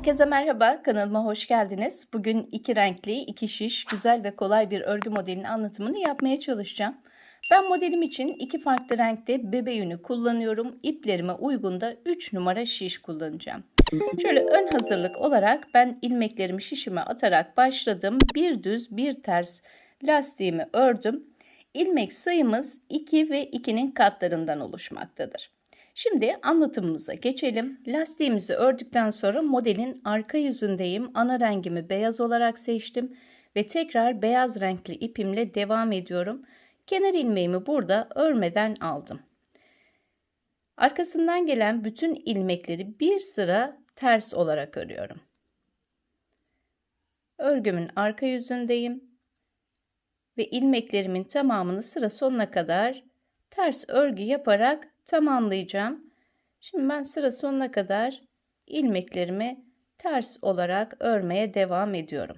Herkese merhaba, kanalıma hoş geldiniz. Bugün iki renkli, iki şiş, güzel ve kolay bir örgü modelinin anlatımını yapmaya çalışacağım. Ben modelim için iki farklı renkte bebe yünü kullanıyorum. İplerime uygun da 3 numara şiş kullanacağım. Şöyle ön hazırlık olarak ben ilmeklerimi şişime atarak başladım. Bir düz bir ters lastiğimi ördüm. İlmek sayımız 2 ve 2'nin katlarından oluşmaktadır. Şimdi anlatımımıza geçelim. Lastiğimizi ördükten sonra modelin arka yüzündeyim. Ana rengimi beyaz olarak seçtim ve tekrar beyaz renkli ipimle devam ediyorum. Kenar ilmeğimi burada örmeden aldım. Arkasından gelen bütün ilmekleri bir sıra ters olarak örüyorum. Örgümün arka yüzündeyim ve ilmeklerimin tamamını sıra sonuna kadar ters örgü yaparak tamamlayacağım. Şimdi ben sıra sonuna kadar ilmeklerimi ters olarak örmeye devam ediyorum.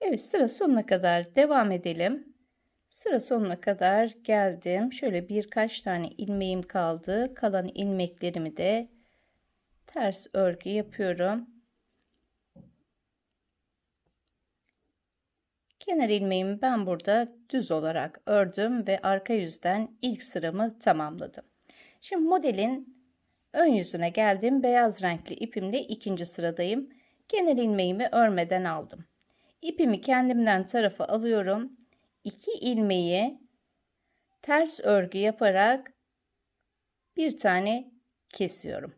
Evet sıra sonuna kadar devam edelim. Sıra sonuna kadar geldim. Şöyle birkaç tane ilmeğim kaldı. Kalan ilmeklerimi de ters örgü yapıyorum. Kenar ilmeğimi ben burada düz olarak ördüm ve arka yüzden ilk sıramı tamamladım. Şimdi modelin ön yüzüne geldim. Beyaz renkli ipimle ikinci sıradayım. Kenar ilmeğimi örmeden aldım. İpimi kendimden tarafa alıyorum 2 ilmeği ters örgü yaparak bir tane kesiyorum.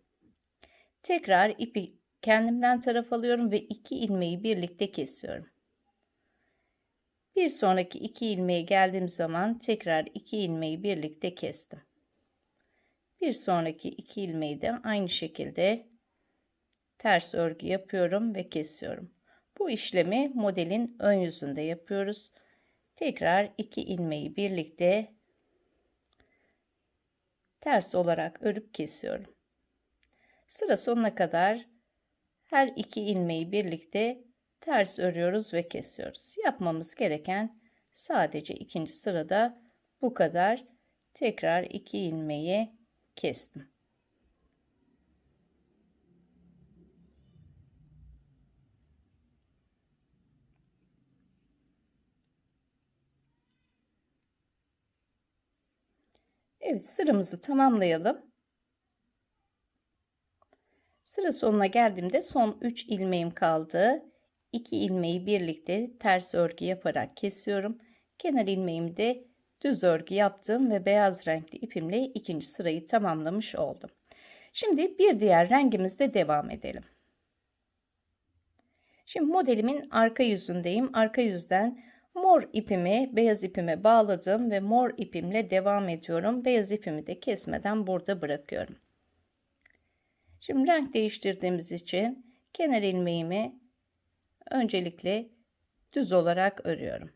Tekrar ipi kendimden taraf alıyorum ve 2 ilmeği birlikte kesiyorum. Bir sonraki 2 ilmeğe geldiğim zaman tekrar 2 ilmeği birlikte kestim. Bir sonraki 2 ilmeği de aynı şekilde ters örgü yapıyorum ve kesiyorum. Bu işlemi modelin ön yüzünde yapıyoruz. Tekrar iki ilmeği birlikte ters olarak örüp kesiyorum. Sıra sonuna kadar her iki ilmeği birlikte ters örüyoruz ve kesiyoruz. Yapmamız gereken sadece ikinci sırada bu kadar. Tekrar iki ilmeği kestim. Evet sıramızı tamamlayalım. Sıra sonuna geldiğimde son 3 ilmeğim kaldı. 2 ilmeği birlikte ters örgü yaparak kesiyorum. Kenar ilmeğimi de düz örgü yaptım ve beyaz renkli ipimle ikinci sırayı tamamlamış oldum. Şimdi bir diğer rengimizle devam edelim. Şimdi modelimin arka yüzündeyim. Arka yüzden Mor ipimi beyaz ipime bağladım ve mor ipimle devam ediyorum. Beyaz ipimi de kesmeden burada bırakıyorum. Şimdi renk değiştirdiğimiz için kenar ilmeğimi öncelikle düz olarak örüyorum.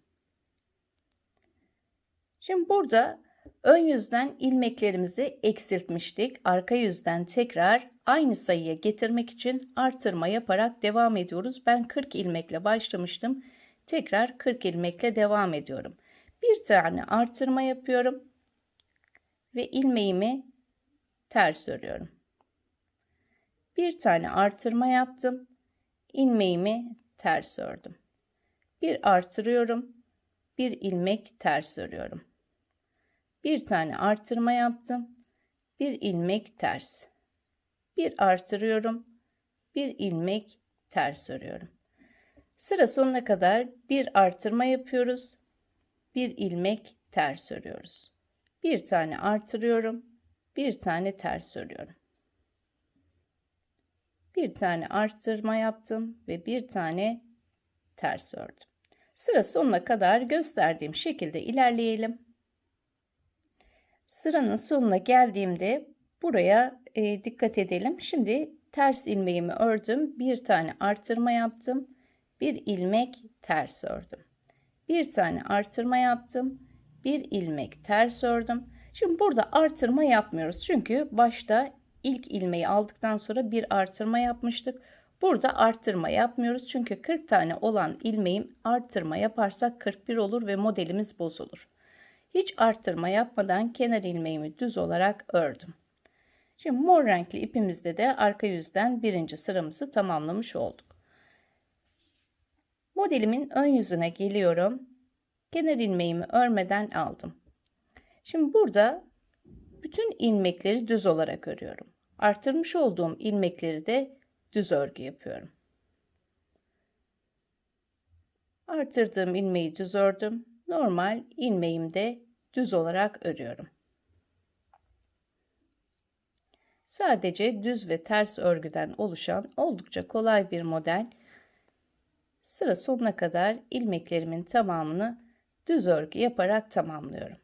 Şimdi burada ön yüzden ilmeklerimizi eksiltmiştik. Arka yüzden tekrar aynı sayıya getirmek için artırma yaparak devam ediyoruz. Ben 40 ilmekle başlamıştım. Tekrar 40 ilmekle devam ediyorum. Bir tane artırma yapıyorum ve ilmeğimi ters örüyorum. Bir tane artırma yaptım. ilmeğimi ters ördüm. Bir artırıyorum. Bir ilmek ters örüyorum. Bir tane artırma yaptım. Bir ilmek ters. Bir artırıyorum. Bir ilmek ters örüyorum. Sıra sonuna kadar bir artırma yapıyoruz. Bir ilmek ters örüyoruz. Bir tane artırıyorum. Bir tane ters örüyorum. Bir tane artırma yaptım ve bir tane ters ördüm. Sıra sonuna kadar gösterdiğim şekilde ilerleyelim. Sıranın sonuna geldiğimde buraya e, dikkat edelim. Şimdi ters ilmeğimi ördüm. Bir tane artırma yaptım bir ilmek ters ördüm. Bir tane artırma yaptım. Bir ilmek ters ördüm. Şimdi burada artırma yapmıyoruz. Çünkü başta ilk ilmeği aldıktan sonra bir artırma yapmıştık. Burada arttırma yapmıyoruz çünkü 40 tane olan ilmeğim arttırma yaparsak 41 olur ve modelimiz bozulur. Hiç arttırma yapmadan kenar ilmeğimi düz olarak ördüm. Şimdi mor renkli ipimizde de arka yüzden birinci sıramızı tamamlamış olduk. Modelimin ön yüzüne geliyorum. Kenar ilmeğimi örmeden aldım. Şimdi burada bütün ilmekleri düz olarak örüyorum. Artırmış olduğum ilmekleri de düz örgü yapıyorum. Artırdığım ilmeği düz ördüm. Normal ilmeğimi de düz olarak örüyorum. Sadece düz ve ters örgüden oluşan oldukça kolay bir model. Sıra sonuna kadar ilmeklerimin tamamını düz örgü yaparak tamamlıyorum.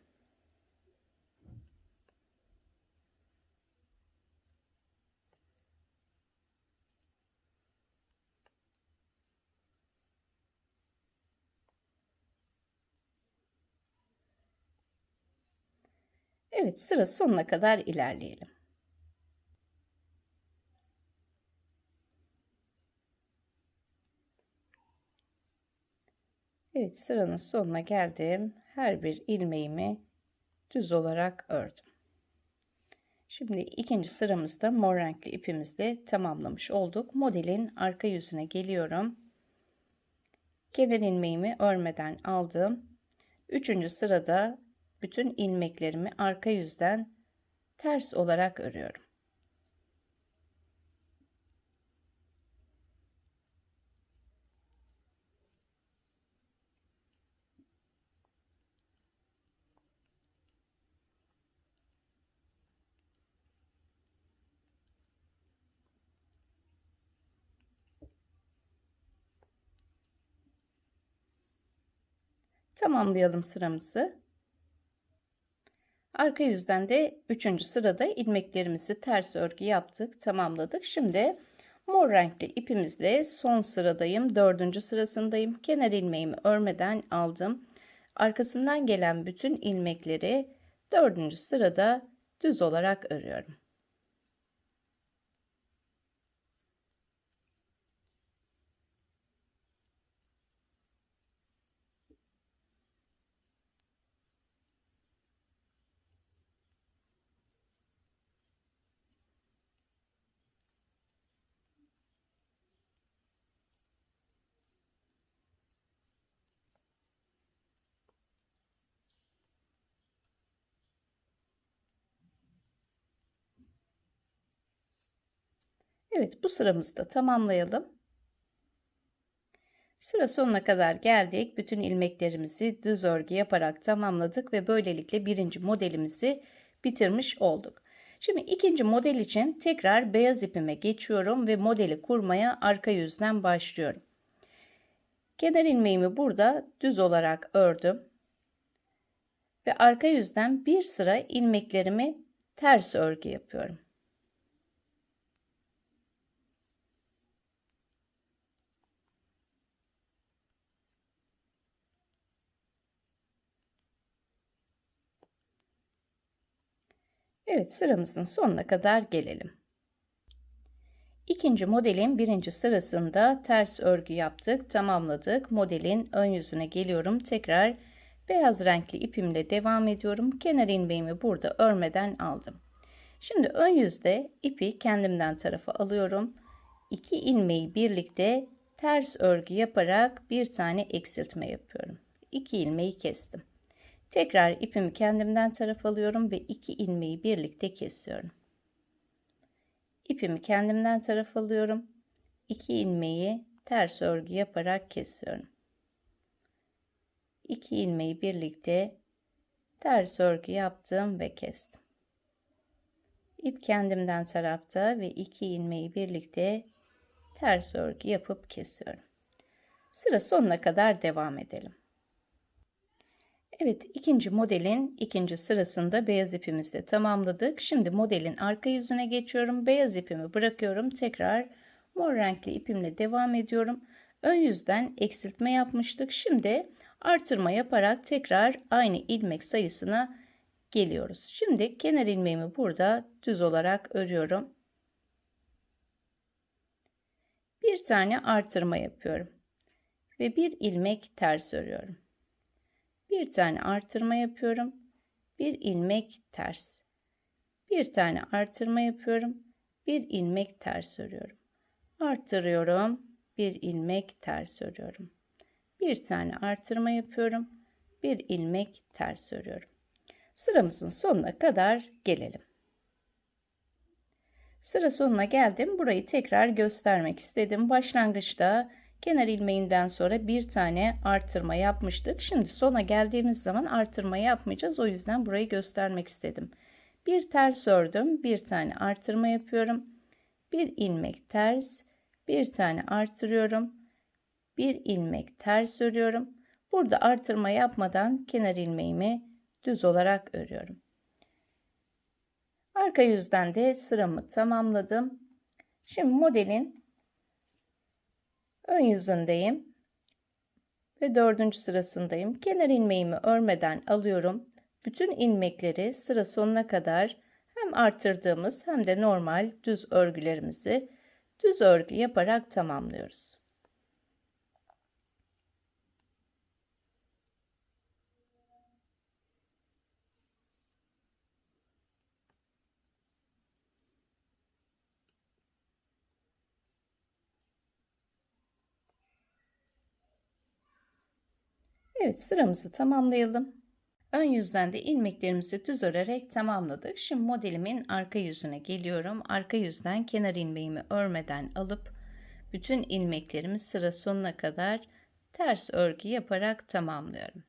Evet sıra sonuna kadar ilerleyelim. Evet sıranın sonuna geldim. Her bir ilmeğimi düz olarak ördüm. Şimdi ikinci sıramızda mor renkli ipimizle tamamlamış olduk. Modelin arka yüzüne geliyorum. Kenar ilmeğimi örmeden aldım. Üçüncü sırada bütün ilmeklerimi arka yüzden ters olarak örüyorum. Tamamlayalım sıramızı. Arka yüzden de 3. sırada ilmeklerimizi ters örgü yaptık, tamamladık. Şimdi mor renkli ipimizle son sıradayım, 4. sırasındayım. Kenar ilmeğimi örmeden aldım. Arkasından gelen bütün ilmekleri 4. sırada düz olarak örüyorum. Evet bu sıramızı da tamamlayalım. Sıra sonuna kadar geldik. Bütün ilmeklerimizi düz örgü yaparak tamamladık ve böylelikle birinci modelimizi bitirmiş olduk. Şimdi ikinci model için tekrar beyaz ipime geçiyorum ve modeli kurmaya arka yüzden başlıyorum. Kenar ilmeğimi burada düz olarak ördüm. Ve arka yüzden bir sıra ilmeklerimi ters örgü yapıyorum. Evet sıramızın sonuna kadar gelelim. İkinci modelin birinci sırasında ters örgü yaptık, tamamladık. Modelin ön yüzüne geliyorum. Tekrar beyaz renkli ipimle devam ediyorum. Kenar ilmeğimi burada örmeden aldım. Şimdi ön yüzde ipi kendimden tarafa alıyorum. İki ilmeği birlikte ters örgü yaparak bir tane eksiltme yapıyorum. İki ilmeği kestim. Tekrar ipimi kendimden taraf alıyorum ve iki ilmeği birlikte kesiyorum. İpimi kendimden taraf alıyorum. İki ilmeği ters örgü yaparak kesiyorum. İki ilmeği birlikte ters örgü yaptım ve kestim. İp kendimden tarafta ve iki ilmeği birlikte ters örgü yapıp kesiyorum. Sıra sonuna kadar devam edelim. Evet ikinci modelin ikinci sırasında beyaz ipimizle tamamladık. Şimdi modelin arka yüzüne geçiyorum. Beyaz ipimi bırakıyorum. Tekrar mor renkli ipimle devam ediyorum. Ön yüzden eksiltme yapmıştık. Şimdi artırma yaparak tekrar aynı ilmek sayısına geliyoruz. Şimdi kenar ilmeğimi burada düz olarak örüyorum. Bir tane artırma yapıyorum. Ve bir ilmek ters örüyorum. Bir tane artırma yapıyorum. Bir ilmek ters. Bir tane artırma yapıyorum. Bir ilmek ters örüyorum. Artırıyorum. Bir ilmek ters örüyorum. Bir tane artırma yapıyorum. Bir ilmek ters örüyorum. Sıramızın sonuna kadar gelelim. Sıra sonuna geldim. Burayı tekrar göstermek istedim. Başlangıçta kenar ilmeğinden sonra bir tane artırma yapmıştık. Şimdi sona geldiğimiz zaman artırma yapmayacağız. O yüzden burayı göstermek istedim. Bir ters ördüm. Bir tane artırma yapıyorum. Bir ilmek ters. Bir tane artırıyorum. Bir ilmek ters örüyorum. Burada artırma yapmadan kenar ilmeğimi düz olarak örüyorum. Arka yüzden de sıramı tamamladım. Şimdi modelin ön yüzündeyim ve dördüncü sırasındayım. Kenar ilmeğimi örmeden alıyorum. Bütün ilmekleri sıra sonuna kadar hem artırdığımız hem de normal düz örgülerimizi düz örgü yaparak tamamlıyoruz. Evet sıramızı tamamlayalım. Ön yüzden de ilmeklerimizi düz örerek tamamladık. Şimdi modelimin arka yüzüne geliyorum. Arka yüzden kenar ilmeğimi örmeden alıp bütün ilmeklerimi sıra sonuna kadar ters örgü yaparak tamamlıyorum.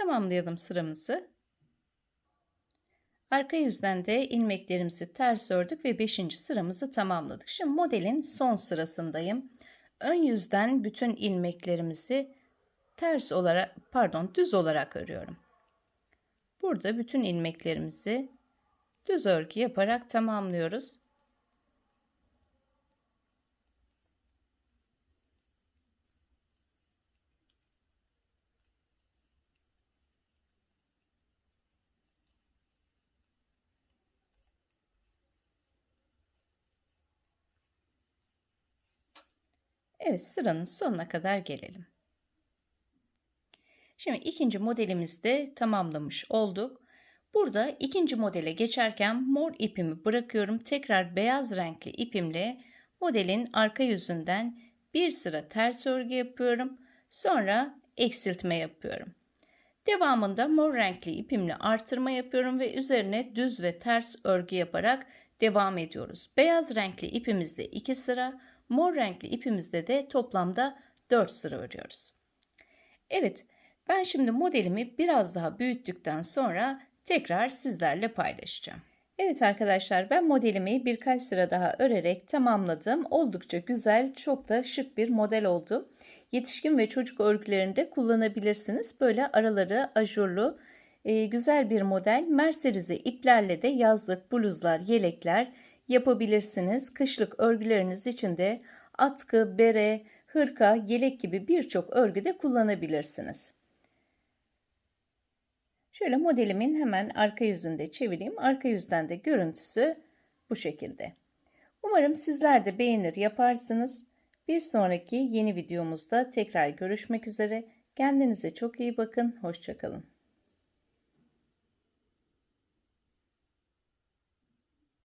Tamamlayalım sıramızı. Arka yüzden de ilmeklerimizi ters ördük ve 5. sıramızı tamamladık. Şimdi modelin son sırasındayım. Ön yüzden bütün ilmeklerimizi ters olarak pardon düz olarak örüyorum. Burada bütün ilmeklerimizi düz örgü yaparak tamamlıyoruz. Evet sıranın sonuna kadar gelelim. Şimdi ikinci modelimizde tamamlamış olduk. Burada ikinci modele geçerken mor ipimi bırakıyorum. Tekrar beyaz renkli ipimle modelin arka yüzünden bir sıra ters örgü yapıyorum. Sonra eksiltme yapıyorum. Devamında mor renkli ipimle artırma yapıyorum ve üzerine düz ve ters örgü yaparak devam ediyoruz. Beyaz renkli ipimizde 2 sıra, Mor renkli ipimizde de toplamda 4 sıra örüyoruz. Evet, ben şimdi modelimi biraz daha büyüttükten sonra tekrar sizlerle paylaşacağım. Evet arkadaşlar ben modelimi birkaç sıra daha örerek tamamladım. Oldukça güzel, çok da şık bir model oldu. Yetişkin ve çocuk örgülerinde kullanabilirsiniz. Böyle araları ajurlu, e, güzel bir model. Merserize iplerle de yazlık, bluzlar, yelekler, yapabilirsiniz. Kışlık örgüleriniz için de atkı, bere, hırka, yelek gibi birçok örgüde kullanabilirsiniz. Şöyle modelimin hemen arka yüzünde çevireyim. Arka yüzden de görüntüsü bu şekilde. Umarım sizler de beğenir yaparsınız. Bir sonraki yeni videomuzda tekrar görüşmek üzere. Kendinize çok iyi bakın. Hoşçakalın.